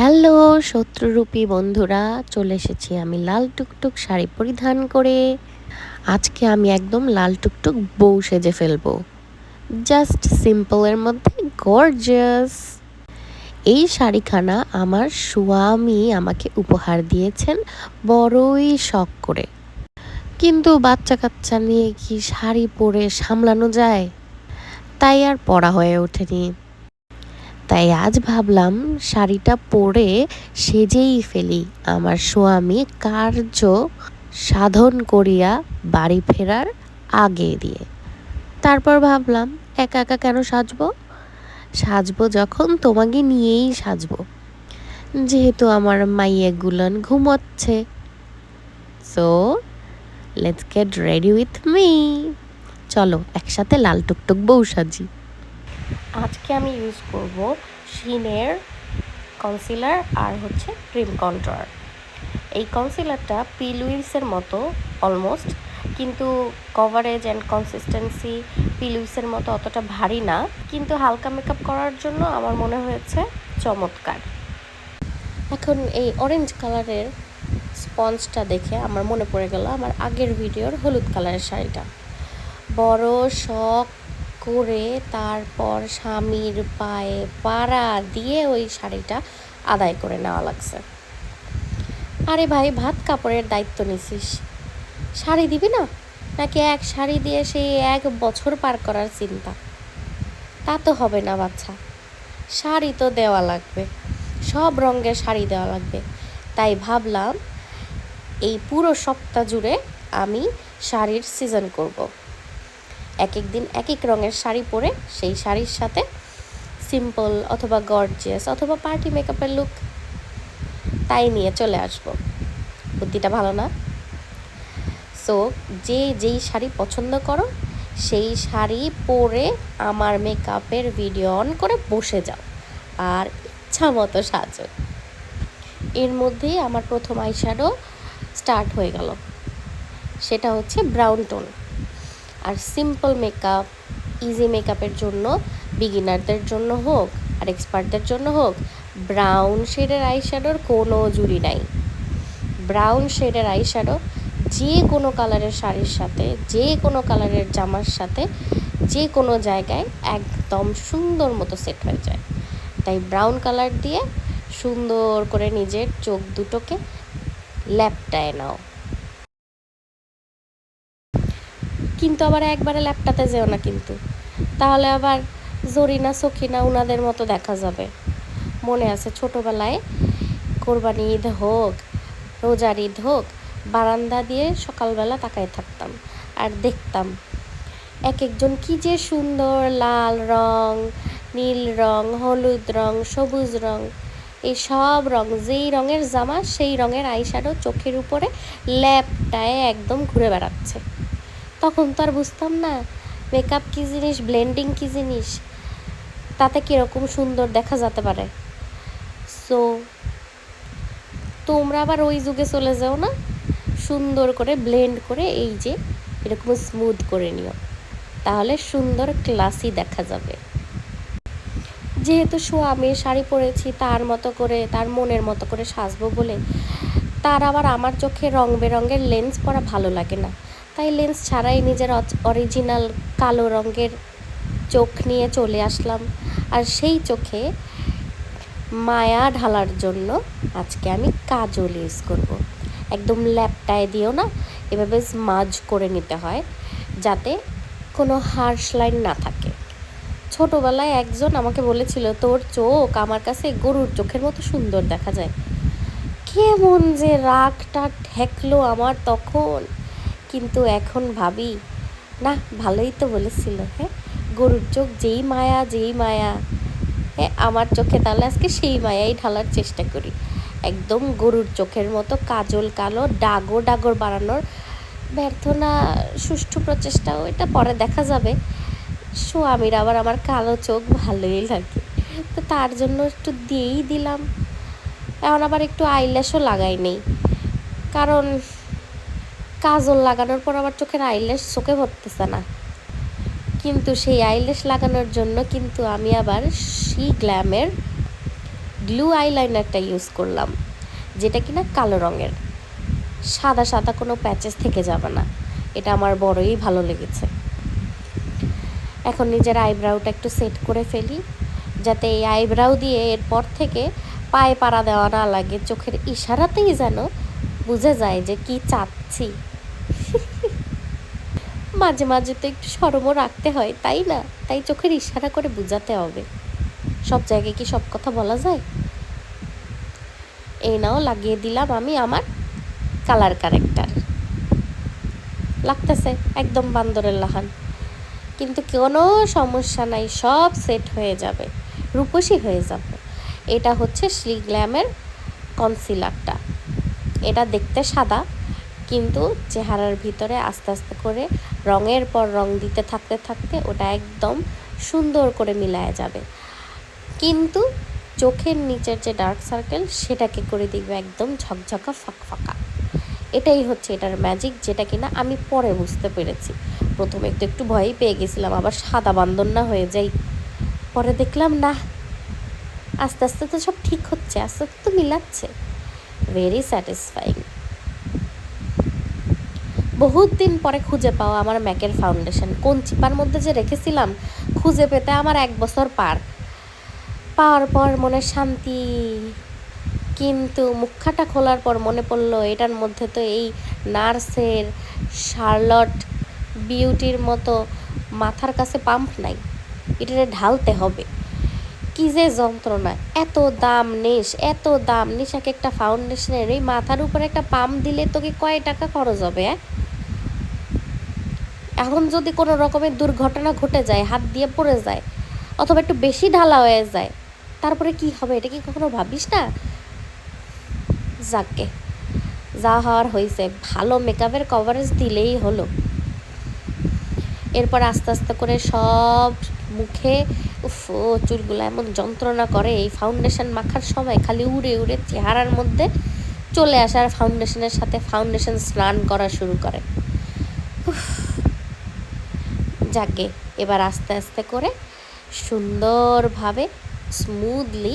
Hello, শত্রুরূপী বন্ধুরা, চলে এসেছি আমি লাল টুকটুক শাড়ি পরিধান করে। আজকে আমি একদম লাল টুকটুক বউ সেজে ফেলব। জাস্ট সিম্পলের মধ্যে গর্জাস এই শাড়িখানা আমার স্বামী আমাকে উপহার দিয়েছেন বড়ই শখ করে। কিন্তু বাচ্চা কাচ্চা নিয়ে কি শাড়ি পরে সামলানো যায়? তাই আর পরা হয়ে ওঠেনি। তাই আজ ভাবলাম শাড়িটা পরে সেজেই ফেলি। আমার স্বামী কার্য সাধন করিয়া বাড়ি ফেরার আগে দিয়ে। তারপর ভাবলাম, একা একা কেন সাজবো? সাজবো যখন তোমাকে নিয়েই সাজবো। যেহেতু আমার মাইয়ে গুলন ঘুমোচ্ছে। So let's get ready with me চলো, একসাথে লাল টুকটুক বউ সাজি। আজকে আমি ইউজ করব শিনের কনসিলার আর হচ্ছে ক্রিম কন্ট্রোয়ার এই কনসিলারটা পিলুইসের মতো অলমোস্ট কিন্তু কভারেজ অ্যান্ড কনসিস্টেন্সি পিলুইসের মতো অতটা ভারী না, কিন্তু হালকা মেকআপ করার জন্য আমার মনে হয়েছে চমৎকার। এখন এই অরেঞ্জ কালারের স্পঞ্জটা দেখে আমার মনে পড়ে গেল আমার আগের ভিডিওর হলুদ কালারের শাড়িটা। বড় শখ করে তারপর স্বামীর পায়ে পাড়া দিয়ে ওই শাড়িটা আদায় করে নেওয়া লাগছে। আরে ভাই, ভাত কাপড়ের দায়িত্ব নিছিস। শাড়ি দিবি না? নাকি এক শাড়ি দিয়ে সেই এক বছর পার করার চিন্তা? তা তো হবে না বাচ্চা। শাড়ি তো দেওয়া লাগবে। সব রঙের শাড়ি দেওয়া লাগবে। তাই ভাবলাম, এই পুরো সপ্তাহ জুড়ে আমি শাড়ির সিজন করব। এক এক দিন এক এক রঙের শাড়ি পরে সেই শাড়ির সাথে সিম্পল অথবা গর্জিয়াস অথবা পার্টি মেকআপের লুক তাই নিয়ে চলে আসব। বুদ্ধিটা ভালো না? সো যে যেই শাড়ি পছন্দ করো, সেই শাড়ি পরে আমার মেকআপের ভিডিও অন করে বসে যাও। আর ইচ্ছা মতো সাজো। এর মধ্যেই আমার প্রথম আইশ্যাডো স্টার্ট হয়ে গেল। সেটা হচ্ছে ব্রাউন টোন আর সিম্পল মেকআপ ইজি মেকআপের জন্য বিগিনারদের জন্য হোক আর এক্সপার্টদের জন্য হোক ব্রাউন শেডের আইশ্যাডোর কোনো জুড়ি নাই। ব্রাউন শেডের আইশ্যাডো যে কোনো কালারের শাড়ির সাথে, যে কোনো কালারের জামার সাথে, যে কোনো জায়গায় একদম সুন্দর মতো সেট হয়ে যায়। তাই ব্রাউন কালার দিয়ে সুন্দর করে নিজের চোখ দুটোকে ল্যাপটায় নাও। কিন্তু আবার একবারে ল্যাপটাতে যেও না কিন্তু। তাহলে আবার জরিনা, সখিনা উনাদের মতো দেখা যাবে। মনে আছে ছোটোবেলায় কোরবানি ঈদ হোক, রোজার ঈদ হোক, বারান্দা দিয়ে সকালবেলা তাকায় থাকতাম আর দেখতাম এক একজন কি যে সুন্দর লাল রং, নীল রং, হলুদ রং, সবুজ রং এই সব রং, যেই রঙের জামা সেই রঙের আইশ্যাডো চোখের উপরে ল্যাপটায় একদম ঘুরে বেড়াচ্ছে। তখন তো আর বুঝতাম না মেকআপ কী জিনিস ব্লেন্ডিং কী জিনিস, তাতে কীরকম সুন্দর দেখা যেতে পারে। সো তোমরা আবার ওই যুগে চলে যাও না, সুন্দর করে ব্লেন্ড করে এই যে এরকম স্মুথ করে নিও, তাহলে সুন্দর ক্লাসি দেখা যাবে। যেহেতু শো আমি শাড়ি পরেছি, তার মতো করে, তার মনের মতো করে সাজবো বলে, তার আবার আমার চোখে রং বেরঙের লেন্স পরা ভালো লাগে না। তাই লেন্স ছাড়াই নিজের অরিজিনাল কালো রঙের চোখ নিয়ে চলে আসলাম। আর সেই চোখে মায়া ঢালার জন্য আজকে আমি কাজল ইউজ করব। একদম ল্যাপটায় দিও না, এভাবে মাজ করে নিতে হয় যাতে কোনো হার্শ লাইন না থাকে। ছোটোবেলায় একজন আমাকে বলেছিল, তোর চোখ আমার কাছে গরুর চোখের মতো সুন্দর দেখা যায়। কেমন যে রাগটা ঠেকলো আমার তখন। কিন্তু এখন ভাবি, না, ভালোই তো বলেছিল হ্যাঁ? গরুর চোখ যেই মায়া যেই মায়া হ্যাঁ? আমার চোখে তাহলে আজকে সেই মায়াই ঢালার চেষ্টা করি। একদম গরুর চোখের মতো কাজল কালো ডাগর ডাগর বাড়ানোর ব্যর্থ না সুষ্ঠু প্রচেষ্টাও এটা পরে দেখা যাবে। স্বামীর আবার আমার কালো চোখ ভালোই লাগে। তো তার জন্য একটু দিয়েই দিলাম। এখন আবার একটু আইল্যাশও লাগাই নেই। কারণ কাজল লাগানোর পর আমার চোখের আইল্যাশ চোখে ভরতেছে না। কিন্তু সেই আইল্যাশ লাগানোর জন্য কিন্তু আমি আবার সি গ্ল্যামের গ্লু আইলাইনারটা ইউজ করলাম, যেটা কিনা কালো রঙের। সাদা সাদা কোনো প্যাচেস থেকে যাবে না। এটা আমার বড়ই ভালো লেগেছে। এখন নিজের আইব্রাউটা একটু সেট করে ফেলি, যাতে এই আইব্রাউ দিয়ে এরপর থেকে পায়ে পাড়া দেওয়া না লাগে। চোখের ইশারাতেই যেন বুঝে যায় যে কি চাচ্ছি। মাঝে মাঝে তো একটু সরমও রাখতে হয়, তাই না? তাই চোখের ইশারা করে বুঝাতে হবে। সব জায়গায় কি সব কথা বলা যায়? এই নাও, লাগিয়ে দিলাম আমি আমার কালার কারেক্টার লাগতেছে, একদম বান্দরের লাহান। কিন্তু কোনো সমস্যা নাই, সব সেট হয়ে যাবে, রূপসী হয়ে যাবে। এটা হচ্ছে শ্রী গ্ল্যামের কনসিলারটা। এটা দেখতে সাদা কিন্তু চেহারার ভিতরে আস্তে আস্তে করে রঙের পর রং দিতে থাকতে থাকতে ওটা একদম সুন্দর করে মিলায় যাবে। কিন্তু চোখের নিচের যে ডার্ক সার্কেল সেটাকে করে দেখবে একদম ঝকঝকা ফাঁকা এটাই হচ্ছে এটার ম্যাজিক যেটা কিনা আমি পরে বুঝতে পেরেছি। প্রথমে একটু একটু ভয়ই পেয়ে গেছিলাম, আবার সাদা বান্দর না হয়ে যাই। পরে দেখলাম, না, আস্তে আস্তে তো সব ঠিক হচ্ছে, আস্তে আস্তে তো মিলাচ্ছে। ভেরি স্যাটিসফাইং বহুত দিন পরে খুঁজে পাওয়া আমার ম্যাকের ফাউন্ডেশন কোন চিপার মধ্যে যে রেখেছিলাম, খুঁজে পেতে আমার এক বছর পার। পাওয়ার পর মনে শান্তি, কিন্তু মুখাটা খোলার পর মনে পড়ল, এটার মধ্যে তো এই নার্সের শার্লট বিউটির মতো মাথার কাছে পাম্প নাই। এটারে ঢালতে হবে। কি যে যন্ত্রণা, এত দাম নিস, এত দাম নিস, এক একটা ফাউন্ডেশনের এই মাথার উপরে একটা পাম্প দিলে তোকে কয় টাকা খরচ হবে হ্যাঁ এখন যদি কোনো রকমের দুর্ঘটনা ঘটে যায়, হাত দিয়ে পড়ে যায়, অথবা একটু বেশি ঢালা হয়ে যায়, তারপরে কি হবে? এটা কি কখনো ভাবিস না? যাকে যা হওয়ার হয়েছে, ভালো মেকআপের কভারেজ দিলেই হলো। এরপর আস্তে আস্তে করে সব মুখে, উফ চুলগুলো এমন যন্ত্রণা করে, এই ফাউন্ডেশন মাখার সময় খালি উড়ে উড়ে চেহারার মধ্যে চলে আসার ফাউন্ডেশনের সাথে ফাউন্ডেশন স্নান করা শুরু করে। যাকে। এবার আস্তে আস্তে করে সুন্দরভাবে স্মুথলি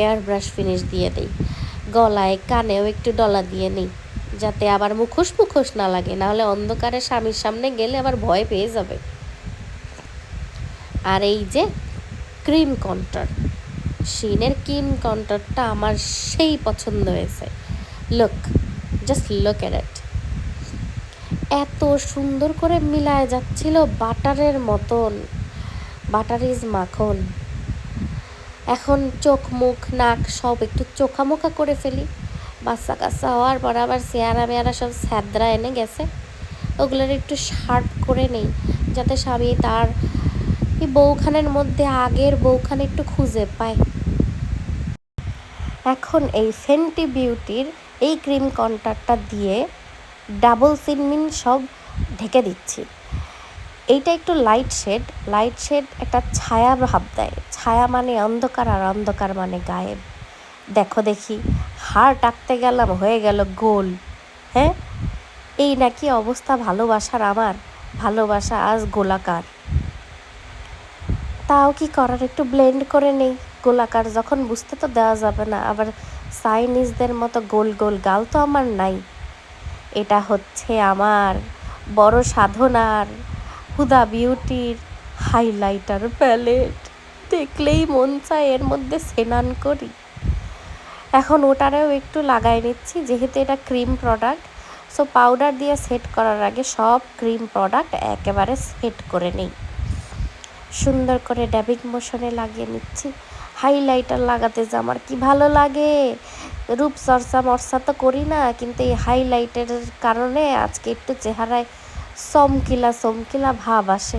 এয়ার ব্রাশ ফিনিশ দিয়ে দিই। গলায়, কানেও একটু ডলা দিয়ে নিই, যাতে আবার মুখোশ মুখোশ না লাগে, নাহলে অন্ধকারে স্বামীর সামনে গেলে আবার ভয় পেয়ে যাবে। আর এই যে ক্রিম কন্টার শিনের ক্রিম কন্টারটা আমার সেই পছন্দ হয়েছে। লুক জাস্ট লুক ইট এত সুন্দর করে মিলায় যাচ্ছিল বাটারের মতন। বাটার ইজ মাখন। এখন চোখ, মুখ, নাক সব একটু চোখামোখা করে ফেলি। বাচ্চা কাচ্চা হওয়ার পর আবার চেয়ারা মেয়ারা সব স্যাদরা এনে গেছে। ওগুলোর একটু শার্প করে নেই, যাতে স্বামী তার বউখানের মধ্যে আগের বউখানে একটু খুঁজে পায়। এখন এই ফেন্টি বিউটির এই ক্রিম কন্টারটা দিয়ে ডাবল সিনমিন সব ঢেকে দিচ্ছি। এইটা একটু লাইট শেড লাইট শেড একটা ছায়া ভাব দেয়। ছায়া মানে অন্ধকার আর অন্ধকার মানে গায়েব। দেখো দেখি, হাড় টাকতে গেলাম, হয়ে গেল গোল। হ্যাঁ? এই নাকি অবস্থা ভালোবাসার আমার, ভালোবাসা আজ গোলাকার। তাও কি করার, একটু ব্লেন্ড করে নেই। গোলাকার যখন বুঝতে তো দেওয়া যাবে না, আবার চাইনিজদের মতো গোল গোল গাল তো আমার নাই। এটা হচ্ছে আমার বড় সাধনার হুদা বিউটির হাইলাইটার প্যালেট। দেখলেই মন চায় এর মধ্যে স্নান করি। এখন ওটারেও একটু লাগাই নিচ্ছি, যেহেতু এটা ক্রিম প্রোডাক্ট সো পাউডার দিয়ে সেট করার আগে সব ক্রিম প্রোডাক্ট একেবারে সেট করে নিই। সুন্দর করে ড্যাবিং মোশনে লাগিয়ে নিচ্ছি। হাইলাইটার লাগাতে যে আমার কি ভালো লাগে? রূপচর্চা মর্চা তো করি না, কিন্তু এই হাইলাইটের কারণে আজকে একটু চেহারায় চমকিলা চমকিলা ভাব আসে।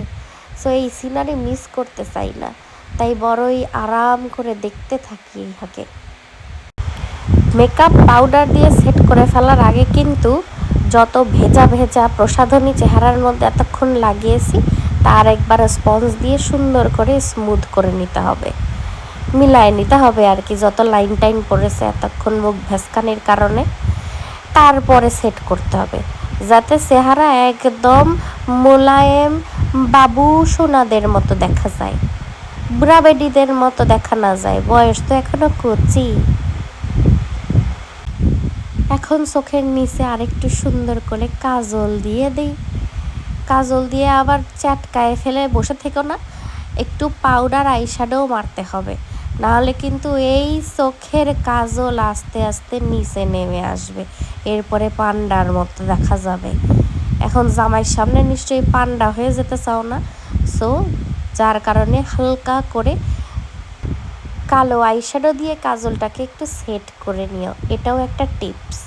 সো এই সিনারি মিস করতে চাই না। তাই বড়ই আরাম করে দেখতে থাকি ইহাকে মেকআপ পাউডার দিয়ে সেট করে ফেলার আগে কিন্তু যত ভেজা ভেজা প্রসাধনী চেহারার মধ্যে এতক্ষণ লাগিয়েছি, তার একবার স্পঞ্জ দিয়ে সুন্দর করে স্মুথ করে নিতে হবে। মিলায় নিতে হবে আর কি, যত লাইন টাইন পড়েছে এতক্ষণ মুখ ভেসকানির কারণে। তারপরে সেট করতে হবে। যাতে চেহারা একদম মোলায়েম বাবু সোনাদের মতো দেখা যায় বুড়া বেডিদের মতো দেখা না যায়। বয়স তো এখনও কচি। এখন চোখের নিচে আরেকটু সুন্দর করে কাজল দিয়ে দিই। কাজল দিয়ে আবার চাটকায় ফেলে বসে থেকো না, একটু পাউডার আইশ্যাডোও মারতে হবে। নাহলে কিন্তু এই চোখের কাজল আস্তে আস্তে নিচে নেমে আসবে। এরপরে পান্ডার মতো দেখা যাবে। এখন জামাইয়ের সামনে নিশ্চয়ই পান্ডা হয়ে যেতে চাও না? সো যার কারণে হালকা করে কালো আইশ্যাডো দিয়ে কাজলটাকে একটু সেট করে নিও। এটাও একটা টিপস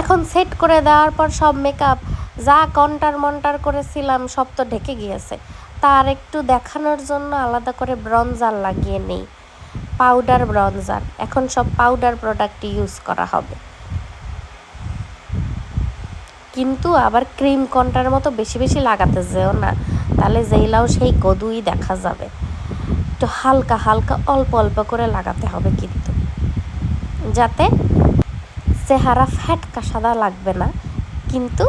এখন সেট করে দেওয়ার পর সব মেকআপ যা কন্টার মন্টার করেছিলাম সব তো ঢেকে গিয়েছে। তার একটু দেখানোর জন্য আলাদা করে ব্রঞ্জার লাগিয়ে নেই। Powder bronzer. এখন সব পাউডার প্রোডাক্ট ইউজ করা হবে। কিন্তু আবার ক্রিম কন্টার মতো বেশি বেশি লাগাতে যেও না। তাহলে যেইলাও সেই গদুই দেখা যাবে। একটু হালকা হালকা অল্প অল্প করে লাগাতে হবে কিন্তু। যাতে চেহারা ফ্যাটকা সাদা লাগবে না। কিন্তু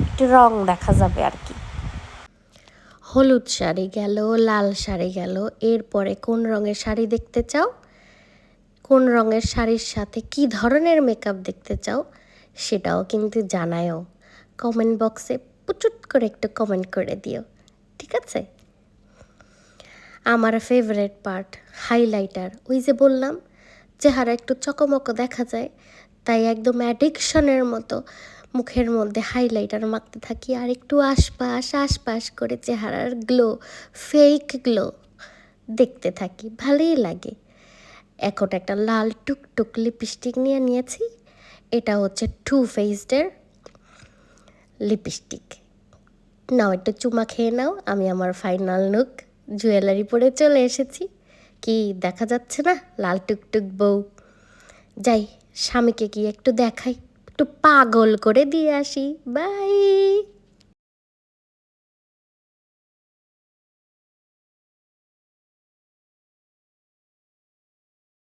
একটু রং দেখা যাবে আর কি। হলুদ শাড়ি গেল, লাল শাড়ি গেল। এরপরে কোন রঙের শাড়ি দেখতে চাও? কোন রঙের শাড়ির সাথে কি ধরনের মেকআপ দেখতে চাও? সেটাও কিন্তু জানায়ও। কমেন্ট বক্সে পুচুট করে একটু কমেন্ট করে দিও। ঠিক আছে? আমার ফেভারেট পার্ট হাইলাইটার ওই যে বললাম, চেহারা একটু চকমক দেখা যায়, তাই একদম অ্যাডিকশনের মতো মুখের মধ্যে হাইলাইটার মাখতে থাকি আর একটু আশপাশ আশপাশ করে চেহারার গ্লো ফেক গ্লো দেখতে থাকি। ভালোই লাগে। এখন একটা লাল টুকটুক লিপস্টিক নিয়ে নিয়েছি। এটা হচ্ছে টু ফেসডের লিপস্টিক নাও একটু চুমা খেয়ে নাও। আমি আমার ফাইনাল লুক জুয়েলারি পরে চলে এসেছি। কি দেখা যাচ্ছে না? লাল টুকটুক বউ। যাই, স্বামীকে কি একটু দেখাই। একটু পাগল করে দিয়ে আসি বাই।